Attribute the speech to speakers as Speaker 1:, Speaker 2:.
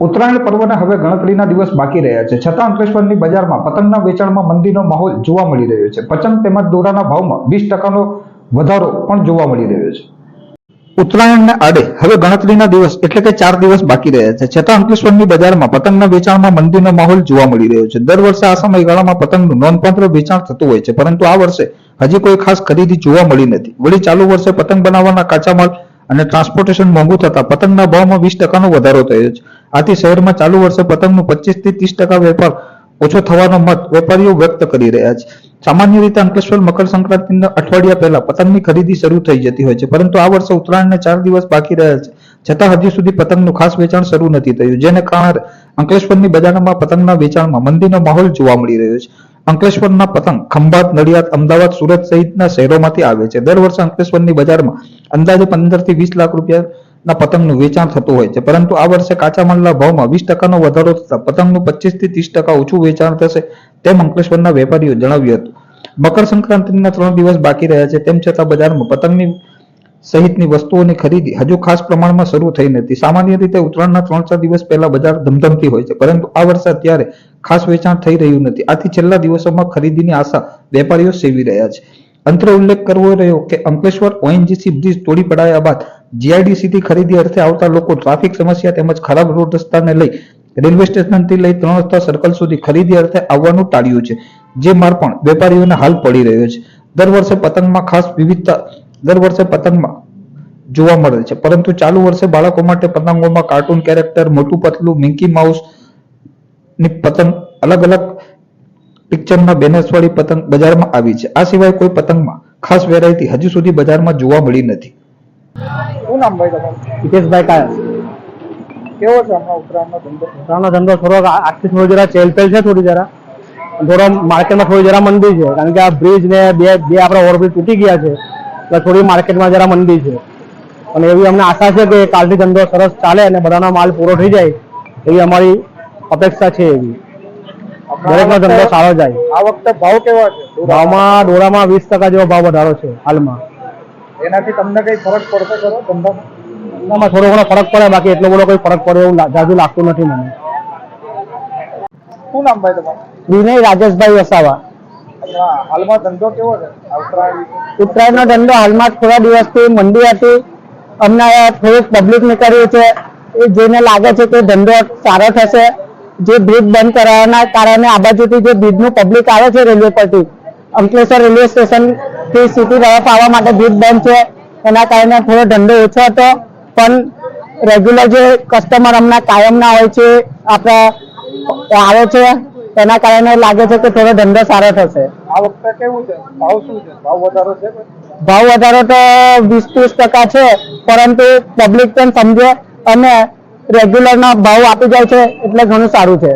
Speaker 1: ઉત્તરાયણ પર્વના હવે ગણતરીના દિવસ બાકી રહ્યા છે. છતાં અંકલેશ્વરની બજારમાં, પતંગના વેચાણમાં મંદીનો માહોલ જોવા મળી રહ્યો છે. પતંગ તેમજ દોરાના ભાવમાં વીસ ટકાનો વધારો પણ જોવા મળી રહ્યો છે. ઉત્તરાયણને આડે હવે ગણતરીના દિવસ એટલે કે ચાર દિવસ બાકી રહ્યા છે. છતાં અંકલેશ્વરની બજારમાં, પતંગના વેચાણમાં મંદીનો માહોલ જોવા મળી રહ્યો છે. દર વર્ષે આ સમયગાળામાં પતંગનું નોંધપાત્ર વેચાણ થતું હોય છે. પરંતુ આ વર્ષે હજી કોઈ ખાસ ખરીદી જોવા મળી નથી. વળી ચાલુ વર્ષે પતંગ બનાવવાના કાચા માલ અને ટ્રાન્સપોર્ટેશન મોંઘું થતા પતંગના ભાવમાં વીસ ટકાનો વધારો થયો છે. આથી શહેરમાં ચાલુ વર્ષે પતંગનો પચીસથી ત્રીસ ટકા વેપાર ઓછો થવાનો મત વેપારીઓ વ્યક્ત કરી રહ્યા છે. સામાન્ય રીતે અંકલેશ્વર મકર સંક્રાંતિના અઠવાડિયા પહેલા પતંગની ખરીદી શરૂ થઈ જતી હોય છે, પરંતુ આ વર્ષે ઉત્તરાયણને ચાર દિવસ બાકી રહ્યા છે. છતાં હજી સુધી પતંગનું ખાસ વેચાણ શરૂ નથી થયું, જેને કારણે અંકલેશ્વરની બજારમાં પતંગના વેચાણમાં મંદીનો માહોલ જોવા મળી રહ્યો છે. અંકલેશ્વરના પતંગ ખંભાત, નડિયાદ, અમદાવાદ, સુરત સહિતના શહેરોમાંથી આવે છે. દર વર્ષે અંકલેશ્વરની બજારમાં અંદાજે પંદરથી વીસ લાખ રૂપિયાના પતંગનું વેચાણ થતું હોય છે. પરંતુ આ વર્ષે કાચા માલના ભાવમાં વીસ ટકાનો વધારો થતા પતંગનું પચીસથી ત્રીસ ટકા ઓછું વેચાણ થશે તેમ અંકલેશ્વરના વેપારીઓ જણાવ્યું હતું. મકર સંક્રાંતિના ત્રણ દિવસ બાકી રહ્યા છે. તેમ છતાં બજારમાં પતંગની સહિતની વસ્તુઓની ખરીદી હજુ ખાસ પ્રમાણમાં શરૂ થઈ નથી. સામાન્ય રીતે ઉત્તરાયણના ત્રણ ચાર દિવસ પહેલા બજાર ધમધમતી હોય છે. પરંતુ આ વર્ષે અત્યારે ખાસ વેચાણ થઈ રહ્યું નથી. આથી છેલ્લા દિવસોમાં ખરીદીની આશા વેપારીઓ સેવી રહ્યા છે. અંતરે ઉલ્લેખ કરવો રહ્યો કે અંકલેશ્વર ઓએનજીસી બ્રિજ તોડી પડાયા બાદ જીઆઈડીસી થી ખરીદી અર્થે આવતા લોકો ટ્રાફિક સમસ્યા તેમજ ખરાબ રોડ રસ્તાને લઈ રેલવે સ્ટેશનથી લઈ ત્રણ રસ્તા સર્કલ સુધી ખરીદી અર્થે આવવાનું ટાળ્યું છે, જે માર પણ વેપારીઓને હાલ પડી રહ્યો છે. દર વર્ષે પતંગમાં ખાસ વિવિધતા, દર વર્ષે પતંગમાં જોવા મળે છે, પરંતુ ચાલુ વર્ષે બાળકો માટે પતંગોમાં કાર્ટૂન કેરેક્ટર મોટું પતલું મિંકી માઉસની પતંગ, અલગ અલગ પિક્ચરમાં બેનર્સવાળી પતંગ બજારમાં આવી છે. આ સિવાય કોઈ પતંગમાં ખાસ વેરાયટી હજુ સુધી બજારમાં જોવા મળી નથી.
Speaker 2: શું નામ ભાઈ તમારું?
Speaker 3: હિતેશભાઈ કાયસ
Speaker 2: કેવો છે હમણાં ઉત્તરાયણનો ધંધો?
Speaker 3: ઉત્તરાયણનો ધંધો થોડો આખી થોડી જરા ચેલપેલ છે થોડી જરા. થોડો માર્કેટમાં થોડી જરા મંદી છે. કારણ કે આ બ્રિજ ને બે બે આપણા ઓવરબ્રિજ તૂટી ગયા છે. એટલે થોડી માર્કેટમાં જરા મંદી છે. અને એવી અમને આશા છે કે કાલથી ધંધો સરસ ચાલે અને બધાનો માલ પૂરો થઈ જાય. એવી અમારી અપેક્ષા છે એવી. દરેકનો ધંધો સારો જાય.
Speaker 2: આ વખતે ભાવ કેવા છે?
Speaker 3: ભાવમાં દોરામાં વીસ ટકા જેવો ભાવ વધારો છે હાલમાં.
Speaker 2: એનાથી તમને કઈ ફરક પડશે ખરો? ધંધામાં
Speaker 3: એનામાં થોડો ઘણો ફરક પડે બાકી એટલો બધો કોઈ ફરક પડે એવું જાજુ લાગતું નથી મને.
Speaker 2: શું નામ ભાઈ તમારું?
Speaker 3: વિનય રાજેશભાઈ વસાવા.
Speaker 2: હાલમાં ધંધો કેવો છે?
Speaker 3: ઉત્તરાયણનો ધંધો હાલમાં થોડા દિવસથી મંદી હતી. અમને થોડુંક પબ્લિક નીકળ્યું છે. એ જેને લાગે છે કે ધંધો સારો થશે જે બ્રિજ બંધ કરાવવાના કારણે આ બાજુથી જે બ્રિજનું પબ્લિક આવે છે રેલવે પરથી અંકલેશ્વર રેલવે સ્ટેશનથી સિટી તરફ આવવા માટે ભીડ બંધ છે. એના કારણે થોડો ધંધો ઓછો હતો. પણ રેગ્યુલર જે કસ્ટમર હમણાં કાયમના હોય છે આપણા આવે છે એના કારણે લાગે છે કે થોડો ધંધો સારો થશે.
Speaker 2: આ વખતે કેવું છે? ભાવ શું છે? ભાવ વધારો છે
Speaker 3: ભાવ વધારો તો વીસ ત્રીસ ટકા છે પરંતુ પબ્લિક પણ સમજે અને રેગ્યુલર ના ભાવ આપી જાય છે એટલે ઘણું સારું છે.